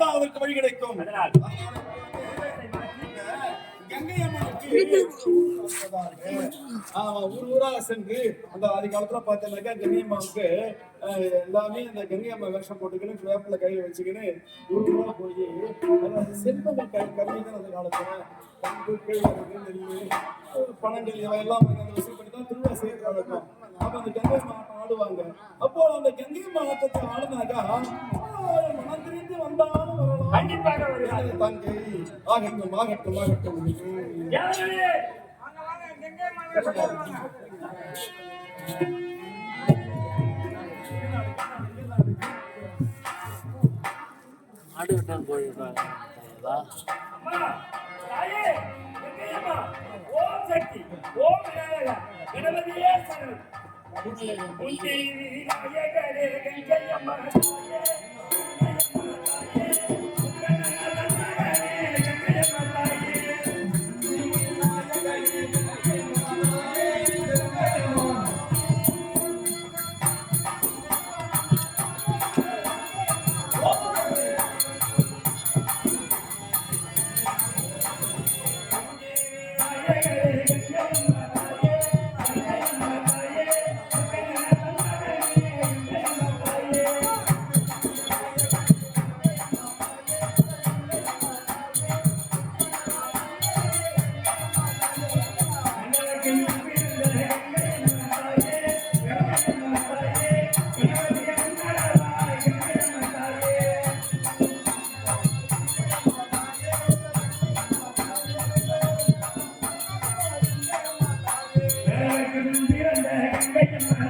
தான் அதற்கு வழி கிடைக்கும். ஆமா, ஊர் ஊரா சென்று அந்த ஆதி காலத்துல பார்த்தோம்னாக்கா கங்கை அம்மாவுக்கு அஹ், எல்லாமே இந்த கங்கை அம்மா வேஷம் போட்டுக்கின்னு வேப்பில கையில வச்சுக்கின்னு ஊர் ஊரா போய் கை கம்மி தான் அந்த காலத்துல பண்பு கேழ்வரகு நெல் அஹ், பனங்கள் இவையெல்லாம் வந்து அந்த வசூல்படி தான் கண்டிப்பாக தங்கை ஆகட்டும் ஆகட்டும் ஆகட்டும் யாரு ஆடு விட்டால் போயிருப்பாங்க அம்மா தாயே எங்கேயம்மா ஓம் சக்தி ஓம் விநாயகா கணபதியே சரணம். உன்னை விநாயகரே கங்கையம்மா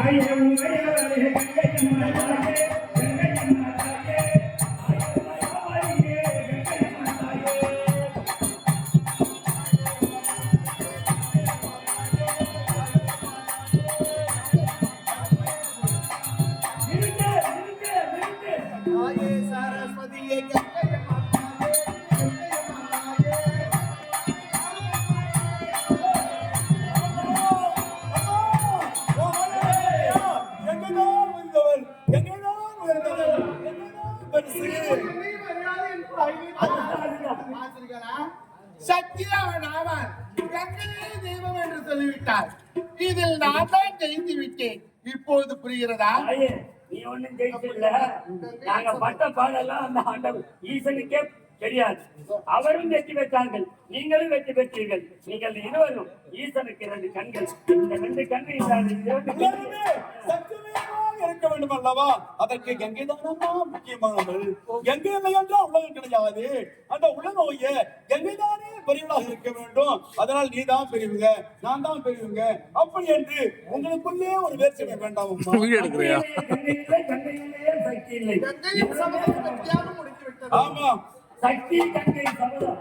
ஆயே சக்தியாவன் ஆவான் கங்கையே தெய்வம் என்று சொல்லிவிட்டார் இதில் நான் தான் ஜெயித்து விட்டேன் இப்போது புரிகிறதா நீ ஒண்ணும் ஜெயிச்சில்ல நாங்க பட்ட பாடெல்லாம் அந்த ஆண்டவர் ஈசனுக்கே தெரியாது. அவரும் வெற்றி பெற்றார்கள். நீங்களும் வெற்றி பெற்றீர்கள். நீங்கள் இருவரும் ஈசனுக்கு இரண்டு கண்கள். இந்த ரெண்டு கண்ணு இல்லாத இருக்க வேண்டும் அல்லவா? அதற்கு கங்கை தானமா முக்கியமானவள் கங்கை இல்லை என்றால் உலகம் கிடையாது. அந்த உலக நோயை கங்கை பெரியவளாக இருக்க வேண்டும். அதனால் நீ தான் பெரியவங்க நான் தான் பெரியவங்க. அப்படி என்று உங்களுக்குள்ளே ஒரு வேற்றுமை வேண்டாம் ஆமா சக்தி கங்கை சபதம்